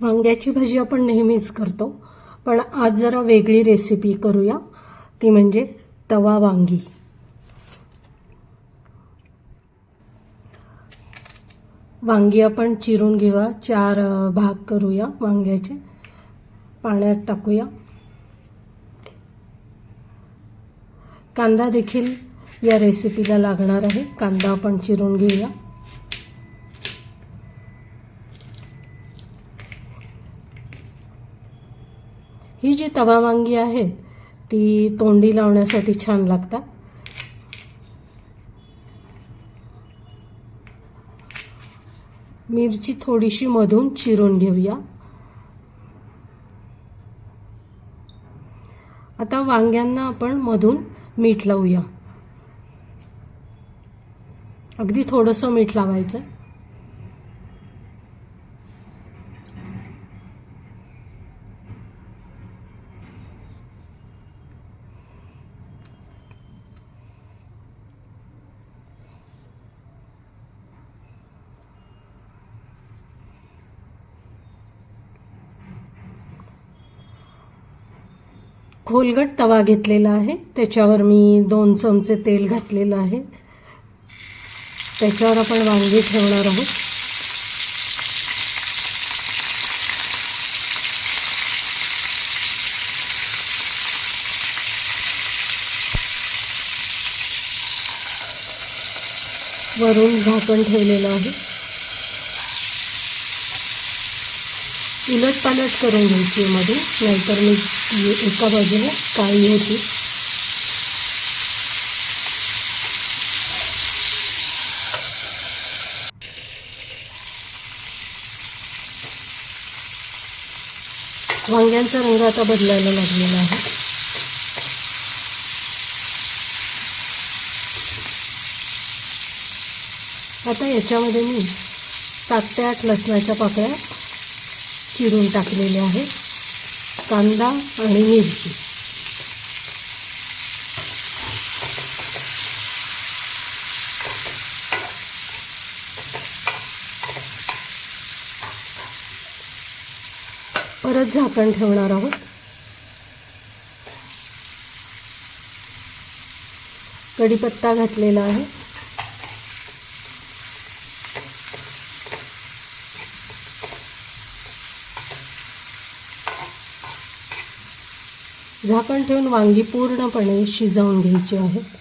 वांग्याची भाजी आपण नेहमीच करतो. पण आज जरा वेगळी रेसिपी करूया. ती म्हणजे तवा वांगी. वांगी आपण चिरून घेऊया. चार भाग करूया वांग्याचे. पाण्यात टाकूया. कांदा देखील या रेसिपीला लागणार आहे. कांदा आपण चिरून घेऊया. ही जी तवा वांगी आहे ती तोंडी लावण्यासाठी छान लागतात मिरची थोडीशी मधून चिरून घेऊया. आता वांग्यांना आपण मधून मीठ लावूया. अगदी थोडंसं मीठ लावायचं. खोलगट तवा घेतलेला आहे. त्याच्यावर मी दोन चमचे तेल घातलेलं आहे. त्याच्यावर आपण वांगी ठेवणार आहोत. वरून झाकण ठेवलेलं आहे. उलट पालट करून घ्यायची मध्ये नाहीतर मी एका बाजूने काळी होती वांग्यांचा रंग आता बदलायला लागलेला आहे. आता याच्यामध्ये मी सात ते आठ लसणाच्या पाकळ्या चिरून टाकलेल्या आहे कांदा आणि मिरची. परत झाकण ठेवणार आहोत. कढीपत्ता घातलेला आहे. झाकण ठेवून वांगी पूर्णपणे शिजवून घ्यायची आहेत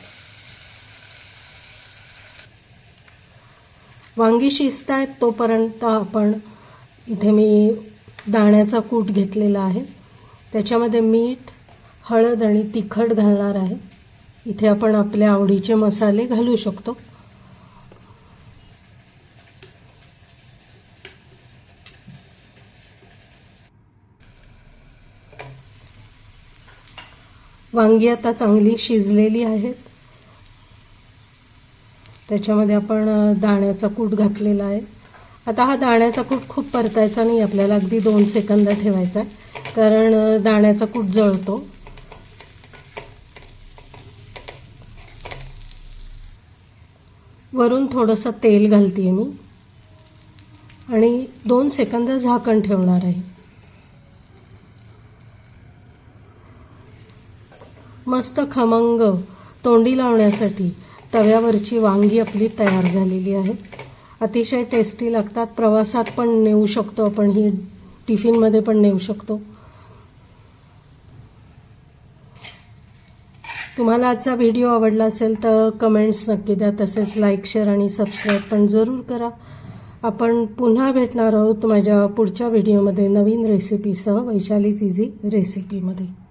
वांगी शिजत आहेत तोपर्यंत आपण इथे मी दाण्याचा कूट घेतलेला आहे. त्याच्यामध्ये मीठ हळद आणि तिखट घालणार आहे. इथे आपण आपल्या आवडीचे मसाले घालू शकतो. वांगी आता चांगली शिजलेली आहेत. त्याच्यामध्ये आपण दाण्याचा कूट घातलेला आहे. आता हा दाण्याचा कूट खूप परतायचा नाही आपल्याला अगदी दोन सेकंद ठेवायचा आहे. कारण दाण्याचा कूट जळतो. वरून थोडंसं तेल घालते मी. आणि दोन सेकंद झाकण ठेवणार आहे. मस्त खमंग तोंडी लावण्यासाठी तव्यावरची वांगी आपली तयार झालेली आहे. अतिशय टेस्टी लागतात. प्रवासात पण नेऊ शकतो आपण ही टिफिनमध्ये पण नेऊ शकतो. तुम्हाला आजचा व्हिडिओ आवडला असेल तर कमेंट्स नक्की द्या. तसेच लाईक शेअर आणि सबस्क्राईब पण जरूर करा. आपण पुन्हा भेटणार आहोत माझ्या पुढच्या व्हिडिओमध्ये नवीन रेसिपीसह वैशालीच इझी रेसिपीमध्ये